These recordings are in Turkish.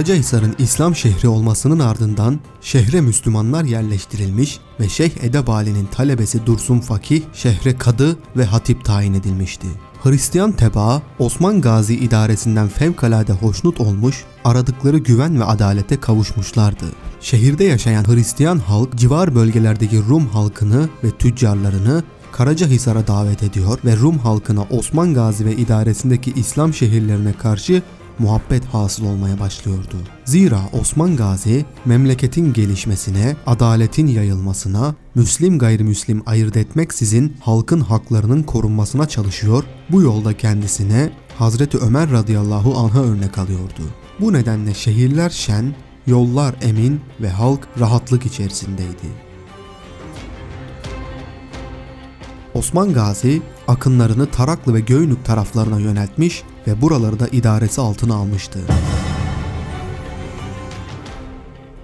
Karacahisar'ın İslam şehri olmasının ardından şehre Müslümanlar yerleştirilmiş ve Şeyh Edebali'nin talebesi Dursun Fakih şehre kadı ve hatip tayin edilmişti. Hristiyan tebaa Osman Gazi idaresinden fevkalade hoşnut olmuş, aradıkları güven ve adalete kavuşmuşlardı. Şehirde yaşayan Hristiyan halk civar bölgelerdeki Rum halkını ve tüccarlarını Karacahisar'a davet ediyor ve Rum halkına Osman Gazi ve idaresindeki İslam şehirlerine karşı muhabbet hasıl olmaya başlıyordu. Zira Osman Gazi memleketin gelişmesine, adaletin yayılmasına, Müslim gayrimüslim ayırt etmeksizin halkın haklarının korunmasına çalışıyor, bu yolda kendisine Hazreti Ömer radıyallahu anh'a örnek alıyordu. Bu nedenle şehirler şen, yollar emin ve halk rahatlık içerisindeydi. Osman Gazi akınlarını Taraklı ve Göynük taraflarına yöneltmiş ve buraları da idaresi altına almıştı.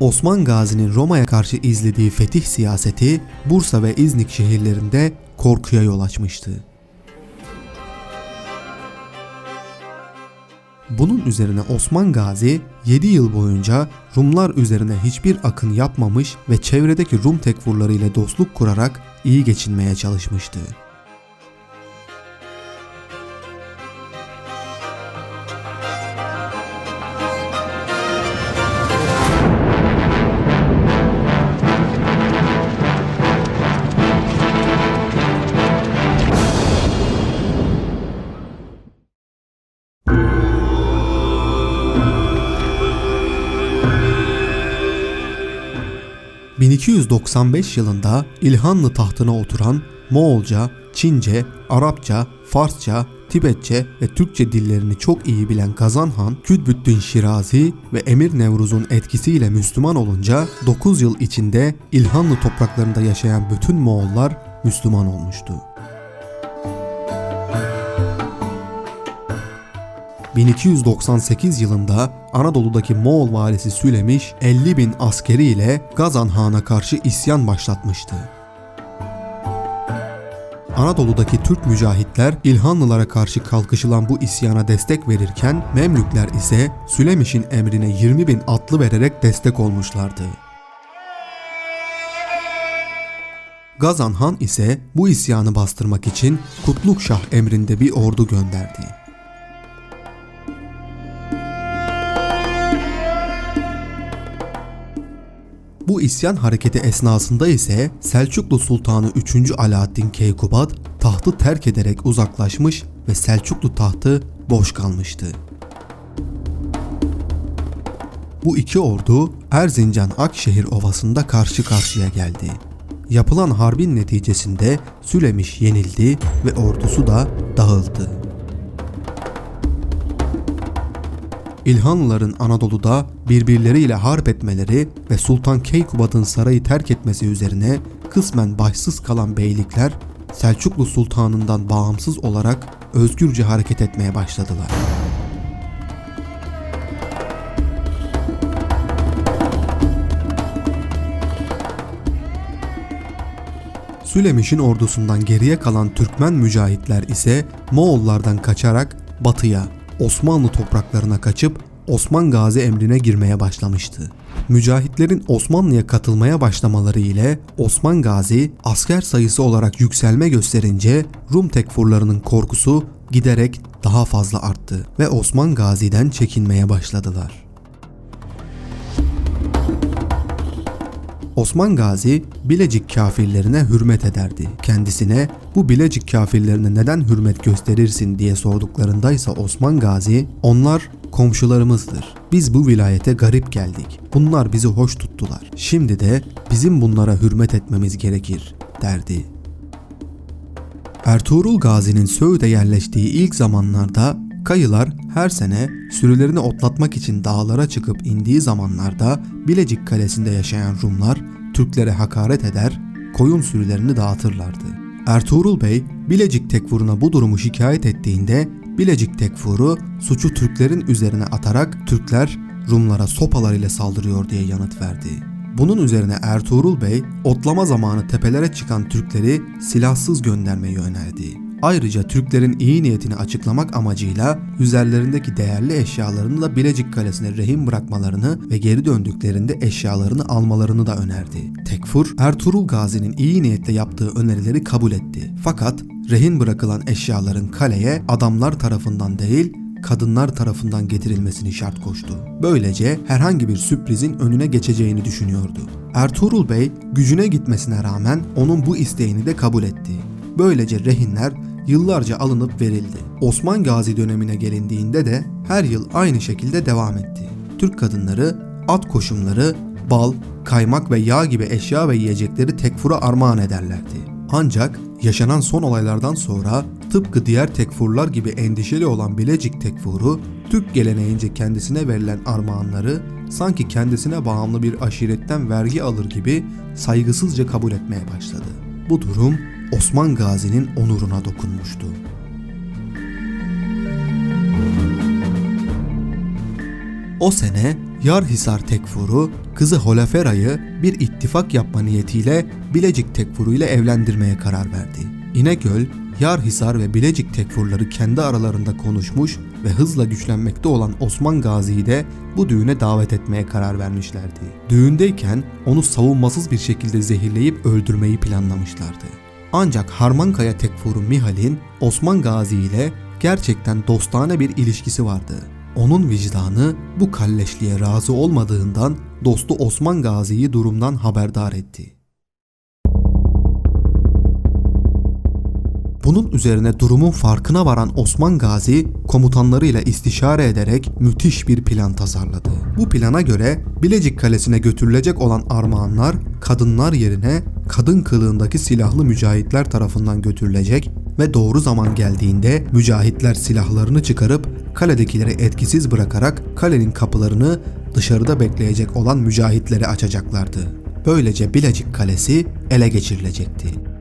Osman Gazi'nin Roma'ya karşı izlediği fetih siyaseti Bursa ve İznik şehirlerinde korkuya yol açmıştı. Bunun üzerine Osman Gazi 7 yıl boyunca Rumlar üzerine hiçbir akın yapmamış ve çevredeki Rum tekfurları ile dostluk kurarak iyi geçinmeye çalışmıştı. ...1295 yılında İlhanlı tahtına oturan Moğolca, Çince, Arapça, Farsça, Tibetçe ve Türkçe dillerini çok iyi bilen Kazan Han, Kütbüttün Şirazi ve Emir Nevruz'un etkisiyle Müslüman olunca 9 yıl içinde İlhanlı topraklarında yaşayan bütün Moğollar Müslüman olmuştu. 1298 yılında Anadolu'daki Moğol valisi Sülemiş 50 bin askeri ile Gazan Han'a karşı isyan başlatmıştı. Anadolu'daki Türk mücahitler İlhanlılara karşı kalkışılan bu isyana destek verirken Memlükler ise Sülemiş'in emrine 20 bin atlı vererek destek olmuşlardı. Gazan Han ise bu isyanı bastırmak için Kutluk Şah emrinde bir ordu gönderdi. Bu isyan hareketi esnasında ise Selçuklu Sultanı 3. Alaaddin Keykubat tahtı terk ederek uzaklaşmış ve Selçuklu tahtı boş kalmıştı. Bu iki ordu Erzincan Akşehir Ovası'nda karşı karşıya geldi. Yapılan harbin neticesinde Sülemiş yenildi ve ordusu da dağıldı. İlhanlıların Anadolu'da birbirleriyle harp etmeleri ve Sultan Keykubat'ın sarayı terk etmesi üzerine kısmen başsız kalan beylikler Selçuklu Sultanından bağımsız olarak özgürce hareket etmeye başladılar. Sülemiş'in ordusundan geriye kalan Türkmen mücahitler ise Moğollardan kaçarak batıya, Osmanlı topraklarına kaçıp Osman Gazi emrine girmeye başlamıştı. Mücahitlerin Osmanlı'ya katılmaya başlamaları ile Osman Gazi asker sayısı olarak yükselme gösterince Rum tekfurlarının korkusu giderek daha fazla arttı ve Osman Gazi'den çekinmeye başladılar. Osman Gazi Bilecik kafirlerine hürmet ederdi. Kendisine bu Bilecik kafirlerine neden hürmet gösterirsin diye sorduklarında ise Osman Gazi onlar komşularımızdır. Biz bu vilayete garip geldik. Bunlar bizi hoş tuttular. Şimdi de bizim bunlara hürmet etmemiz gerekir derdi. Ertuğrul Gazi'nin Söğüt'e yerleştiği ilk zamanlarda Kayılar her sene sürülerini otlatmak için dağlara çıkıp indiği zamanlarda Bilecik Kalesi'nde yaşayan Rumlar Türklere hakaret eder, koyun sürülerini dağıtırlardı. Ertuğrul Bey Bilecik Tekfuru'na bu durumu şikayet ettiğinde Bilecik Tekfuru suçu Türklerin üzerine atarak Türkler Rumlara sopalar ile saldırıyor diye yanıt verdi. Bunun üzerine Ertuğrul Bey otlama zamanı tepelere çıkan Türkleri silahsız göndermeyi önerdi. Ayrıca Türklerin iyi niyetini açıklamak amacıyla üzerlerindeki değerli eşyalarını da Bilecik Kalesi'ne rehin bırakmalarını ve geri döndüklerinde eşyalarını almalarını da önerdi. Tekfur, Ertuğrul Gazi'nin iyi niyetle yaptığı önerileri kabul etti. Fakat rehin bırakılan eşyaların kaleye adamlar tarafından değil kadınlar tarafından getirilmesini şart koştu. Böylece herhangi bir sürprizin önüne geçeceğini düşünüyordu. Ertuğrul Bey gücüne gitmesine rağmen onun bu isteğini de kabul etti. Böylece rehinler yıllarca alınıp verildi. Osman Gazi dönemine gelindiğinde de her yıl aynı şekilde devam etti. Türk kadınları at koşumları, bal, kaymak ve yağ gibi eşya ve yiyecekleri tekfura armağan ederlerdi. Ancak yaşanan son olaylardan sonra tıpkı diğer tekfurlar gibi endişeli olan Bilecik tekfuru, Türk geleneğince kendisine verilen armağanları sanki kendisine bağımlı bir aşiretten vergi alır gibi saygısızca kabul etmeye başladı. Bu durum Osman Gazi'nin onuruna dokunmuştu. O sene Yarhisar Tekfuru kızı Holafera'yı bir ittifak yapma niyetiyle Bilecik Tekfuru ile evlendirmeye karar verdi. İnegöl, Yarhisar ve Bilecik Tekfurları kendi aralarında konuşmuş ve hızla güçlenmekte olan Osman Gazi'yi de bu düğüne davet etmeye karar vermişlerdi. Düğündeyken onu savunmasız bir şekilde zehirleyip öldürmeyi planlamışlardı. Ancak Harmankaya Tekfuru Mihal'in Osman Gazi ile gerçekten dostane bir ilişkisi vardı. Onun vicdanı bu kalleşliğe razı olmadığından dostu Osman Gazi'yi durumdan haberdar etti. Bunun üzerine durumun farkına varan Osman Gazi komutanlarıyla istişare ederek müthiş bir plan tasarladı. Bu plana göre Bilecik Kalesi'ne götürülecek olan armağanlar kadınlar yerine kadın kılığındaki silahlı mücahitler tarafından götürülecek ve doğru zaman geldiğinde mücahitler silahlarını çıkarıp kaledekileri etkisiz bırakarak kalenin kapılarını dışarıda bekleyecek olan mücahitlere açacaklardı. Böylece Bilecik Kalesi ele geçirilecekti.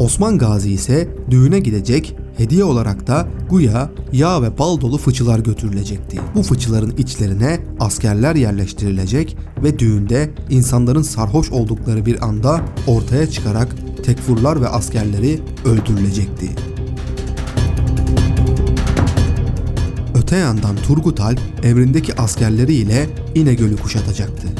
Osman Gazi ise düğüne gidecek, hediye olarak da guya, yağ ve bal dolu fıçılar götürülecekti. Bu fıçıların içlerine askerler yerleştirilecek ve düğünde insanların sarhoş oldukları bir anda ortaya çıkarak tekfurlar ve askerleri öldürülecekti. Öte yandan Turgut Alp emrindeki askerleriyle İnegöl'ü kuşatacaktı.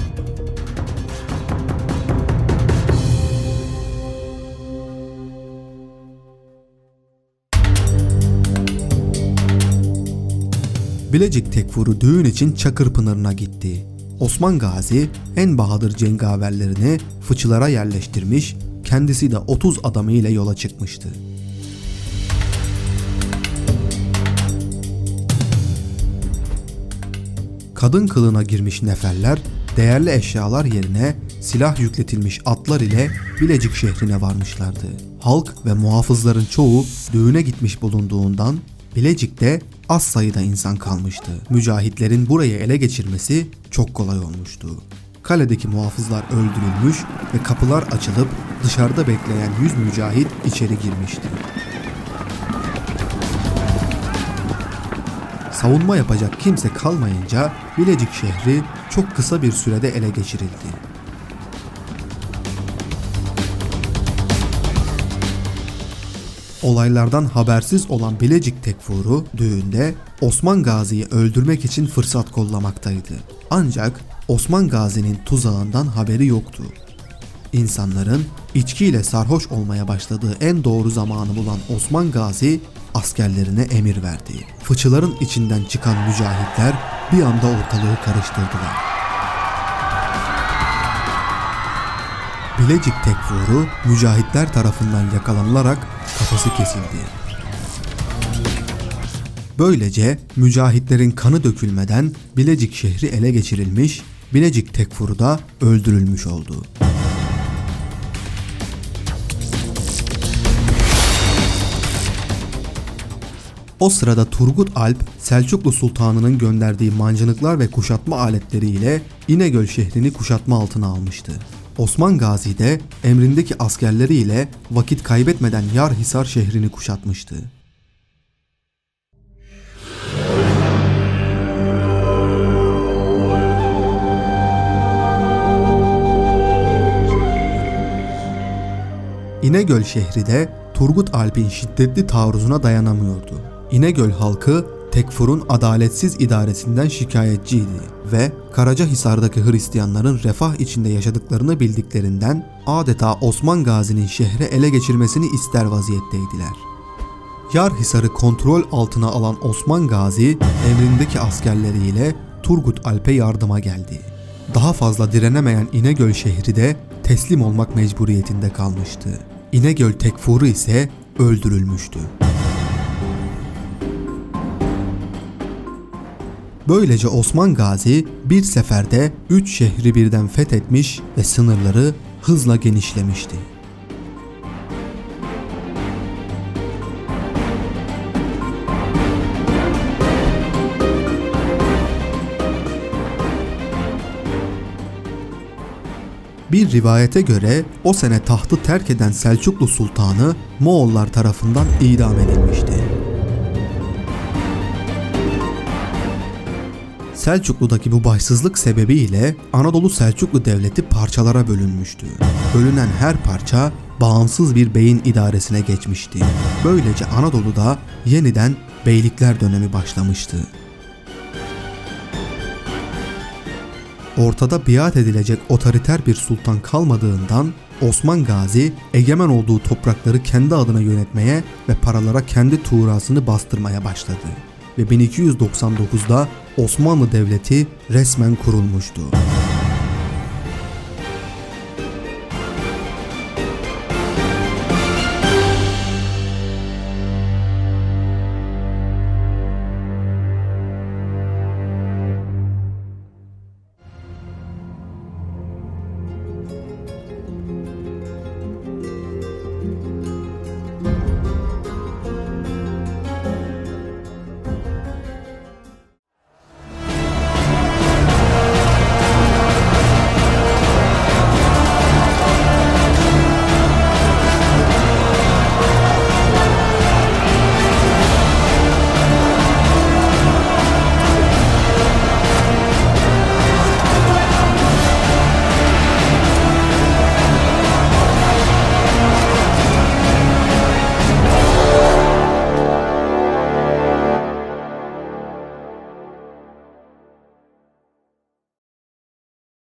Bilecik Tekfur'u düğün için Çakırpınarı'na gitti. Osman Gazi en bahadır cengaverlerini fıçılara yerleştirmiş, kendisi de 30 adamı ile yola çıkmıştı. Kadın kılığına girmiş neferler değerli eşyalar yerine silah yükletilmiş atlar ile Bilecik şehrine varmışlardı. Halk ve muhafızların çoğu düğüne gitmiş bulunduğundan Bilecik'te az sayıda insan kalmıştı. Mücahitlerin burayı ele geçirmesi çok kolay olmuştu. Kaledeki muhafızlar öldürülmüş ve kapılar açılıp dışarıda bekleyen 100 mücahit içeri girmişti. Savunma yapacak kimse kalmayınca Bilecik şehri çok kısa bir sürede ele geçirildi. Olaylardan habersiz olan Bilecik Tekfuru düğünde Osman Gazi'yi öldürmek için fırsat kollamaktaydı. Ancak Osman Gazi'nin tuzağından haberi yoktu. İnsanların içkiyle sarhoş olmaya başladığı en doğru zamanı bulan Osman Gazi askerlerine emir verdi. Fıçıların içinden çıkan mücahitler bir anda ortalığı karıştırdılar. Bilecik Tekfuru mücahitler tarafından yakalanılarak kafası kesildi. Böylece mücahitlerin kanı dökülmeden Bilecik şehri ele geçirilmiş, Bilecik Tekfuru da öldürülmüş oldu. O sırada Turgut Alp, Selçuklu Sultanı'nın gönderdiği mancınıklar ve kuşatma aletleriyle İnegöl şehrini kuşatma altına almıştı. Osman Gazi de emrindeki askerleriyle vakit kaybetmeden Yarhisar şehrini kuşatmıştı. İnegöl şehri de Turgut Alp'in şiddetli taarruzuna dayanamıyordu. İnegöl halkı Tekfur'un adaletsiz idaresinden şikayetçiydi ve Karacahisar'daki Hristiyanların refah içinde yaşadıklarını bildiklerinden adeta Osman Gazi'nin şehre ele geçirmesini ister vaziyetteydiler. Yarhisar'ı kontrol altına alan Osman Gazi emrindeki askerleriyle Turgut Alp'e yardıma geldi. Daha fazla direnemeyen İnegöl şehri de teslim olmak mecburiyetinde kalmıştı. İnegöl Tekfuru ise öldürülmüştü. Böylece Osman Gazi bir seferde 3 şehri birden fethetmiş ve sınırları hızla genişlemişti. Bir rivayete göre o sene tahtı terk eden Selçuklu Sultanı Moğollar tarafından idam edilmişti. Selçuklu'daki bu başsızlık sebebiyle Anadolu Selçuklu Devleti parçalara bölünmüştü. Bölünen her parça bağımsız bir beyin idaresine geçmişti. Böylece Anadolu'da yeniden beylikler dönemi başlamıştı. Ortada biat edilecek otoriter bir sultan kalmadığından Osman Gazi egemen olduğu toprakları kendi adına yönetmeye ve paralara kendi tuğrasını bastırmaya başladı ve 1299'da Osmanlı Devleti resmen kurulmuştu.